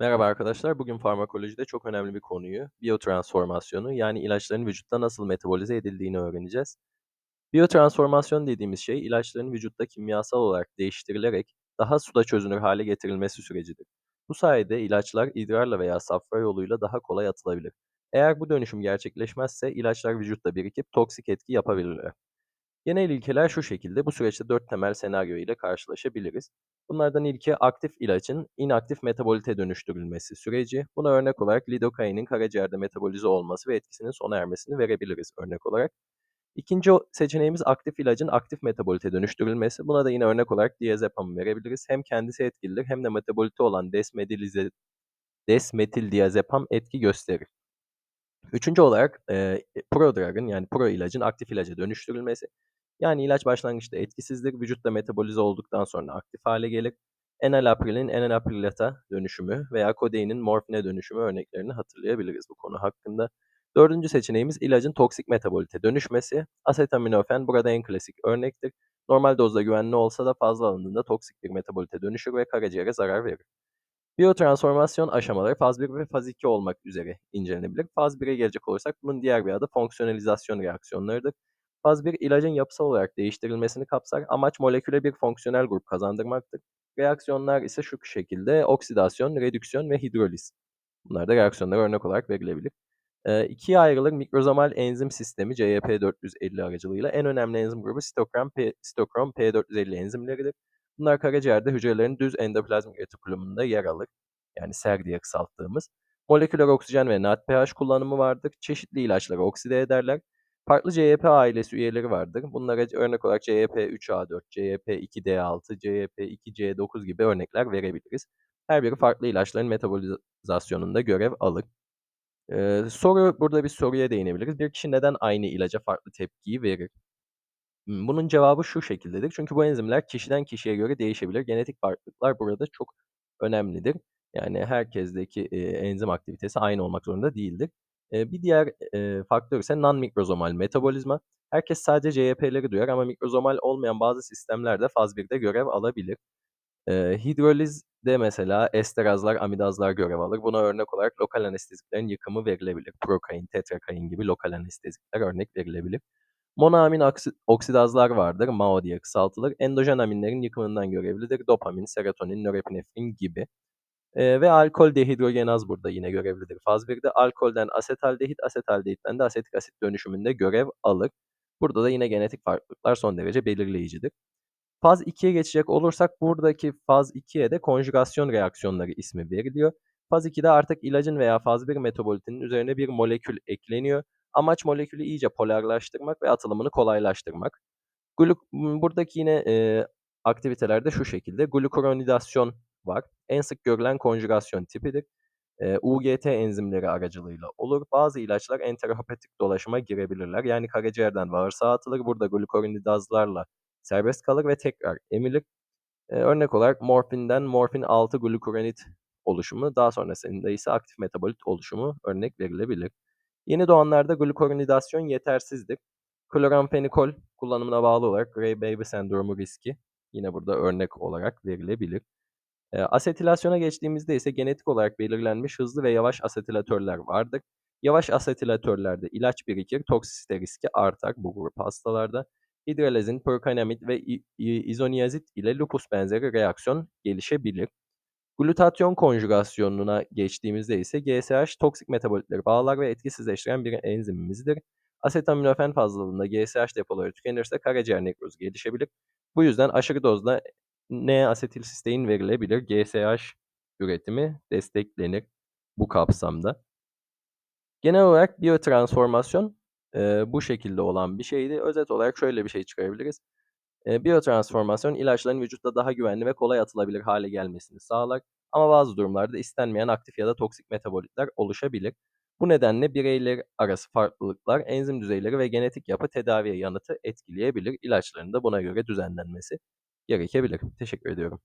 Merhaba arkadaşlar. Bugün farmakolojide çok önemli bir konuyu, biyotransformasyonu yani ilaçların vücutta nasıl metabolize edildiğini öğreneceğiz. Biyotransformasyon dediğimiz şey ilaçların vücutta kimyasal olarak değiştirilerek daha suda çözünür hale getirilmesi sürecidir. Bu sayede ilaçlar idrarla veya safra yoluyla daha kolay atılabilir. Eğer bu dönüşüm gerçekleşmezse ilaçlar vücutta birikip toksik etki yapabilirler. Genel ilkeler şu şekilde, bu süreçte 4 temel senaryo ile karşılaşabiliriz. Bunlardan ilki aktif ilacın inaktif metabolite dönüştürülmesi süreci. Buna örnek olarak lidokainin karaciğerde metabolize olması ve etkisinin sona ermesini verebiliriz örnek olarak. İkinci seçeneğimiz aktif ilacın aktif metabolite dönüştürülmesi. Buna da yine örnek olarak diazepamı verebiliriz. Hem kendisi etkilidir hem de metabolite olan desmetilize, desmetildiazepam etki gösterir. Üçüncü olarak eee, prodrug'ın yani pro ilacın aktif ilaca dönüştürülmesi. Yani ilaç başlangıçta etkisizdir, vücutta metabolize olduktan sonra aktif hale gelir. Enalaprilin enalaprilata dönüşümü veya kodeinin morfine dönüşümü örneklerini hatırlayabiliriz bu konu hakkında. Dördüncü seçeneğimiz ilacın toksik metabolite dönüşmesi. Asetaminofen burada en klasik örnektir. Normal dozda güvenli olsa da fazla alındığında toksik bir metabolite dönüşür ve karaciğere zarar verir. Biyotransformasyon aşamaları faz 1 ve faz 2 olmak üzere incelenebilir. Faz 1'e gelecek olursak bunun diğer bir adı fonksiyonelizasyon reaksiyonlarıdır. Faz 1 ilacın yapısal olarak değiştirilmesini kapsar. Amaç moleküle bir fonksiyonel grup kazandırmaktır. Reaksiyonlar ise şu şekilde oksidasyon, redüksiyon ve hidroliz. Bunlar da reaksiyonlara örnek olarak verilebilir. E, ikiye ayrılır mikrozomal enzim sistemi CYP450 aracılığıyla. En önemli enzim grubu sitokrom, P, sitokrom P450 enzimleridir. Bunlar karaciğerde hücrelerin düz endoplazmik retikulumunda yer alır. Yani SER diye kısalttığımız. Moleküler oksijen ve NADPH kullanımı vardır. Çeşitli ilaçları okside ederler. Farklı CYP ailesi üyeleri vardır. Bunlara örnek olarak CYP3A4, CYP2D6, CYP2C9 gibi örnekler verebiliriz. Her biri farklı ilaçların metabolizasyonunda görev alır. Ee, soru burada bir soruya değinebiliriz. Bir kişi neden aynı ilaca farklı tepkiyi verir? bunun cevabı şu şekildedir. Çünkü bu enzimler kişiden kişiye göre değişebilir. Genetik farklılıklar burada çok önemlidir. Yani herkesteki, eee, enzim aktivitesi aynı olmak zorunda değildir. Eee, bir diğer, eee, faktör ise non-mikrozomal metabolizma. Herkes sadece CYP'leri duyar ama mikrozomal olmayan bazı sistemler de faz 1'de görev alabilir. Eee, hidrolizde mesela esterazlar, amidazlar görev alır. Buna örnek olarak lokal anesteziklerin yıkımı verilebilir. Prokain, tetrakain gibi lokal anestezikler örnek verilebilir. Monoamin oksidazlar vardır, MAO diye kısaltılır. Endojen aminlerin yıkımından görevlidir. Dopamin, serotonin, norepinefrin gibi. Eee, ve alkol dehidrogenaz burada yine görevlidir. Faz 1'de alkolden asetaldehit, asetaldehitten de asetik asit dönüşümünde görev alır. Burada da yine genetik farklılıklar son derece belirleyicidir. Faz 2'ye geçecek olursak buradaki faz 2'ye de konjugasyon reaksiyonları ismi veriliyor. Faz 2'de artık ilacın veya faz 1 metabolitinin üzerine bir molekül ekleniyor. Amaç molekülü iyice polarlaştırmak ve atılımını kolaylaştırmak. Gluk buradaki yine e, aktivitelerde şu şekilde. Glukuronidasyon var. En sık görülen konjugasyon tipidir. E, UGT enzimleri aracılığıyla olur. Bazı ilaçlar enterohepatik dolaşıma girebilirler. Yani karaciğerden bağırsağa atılır. Burada glukuronidazlarla serbest kalır ve tekrar emilir. E, örnek olarak morfinden morfin 6 glukuronit oluşumu, daha sonrasında ise aktif metabolit oluşumu örnek verilebilir. Yeni doğanlarda glukuronidasyon yetersizdir. Kloramfenikol kullanımına bağlı olarak Gray Baby sendromu riski yine burada örnek olarak verilebilir. E, asetilasyona geçtiğimizde ise genetik olarak belirlenmiş hızlı ve yavaş asetilatörler vardır. Yavaş asetilatörlerde ilaç birikir, toksisite riski artar bu grup hastalarda. Hidralazin, prokanamid ve izoniazid ile lupus benzeri reaksiyon gelişebilir. Glutatyon konjugasyonuna geçtiğimizde ise GSH toksik metabolitleri bağlar ve etkisizleştiren bir enzimimizdir. Asetaminofen fazlalığında GSH depoları tükenirse karaciğer nekrozu gelişebilir. Bu yüzden aşırı dozda N-asetilsistein verilebilir. GSH üretimi desteklenir bu kapsamda. Genel olarak biyotransformasyon e, bu şekilde olan bir şeydi. Özet olarak şöyle bir şey çıkarabiliriz. E, biyotransformasyon ilaçların vücutta daha güvenli ve kolay atılabilir hale gelmesini sağlar. Ama bazı durumlarda istenmeyen aktif ya da toksik metabolitler oluşabilir. Bu nedenle bireyler arası farklılıklar, enzim düzeyleri ve genetik yapı tedaviye yanıtı etkileyebilir. İlaçların da buna göre düzenlenmesi gerekebilir. Teşekkür ediyorum.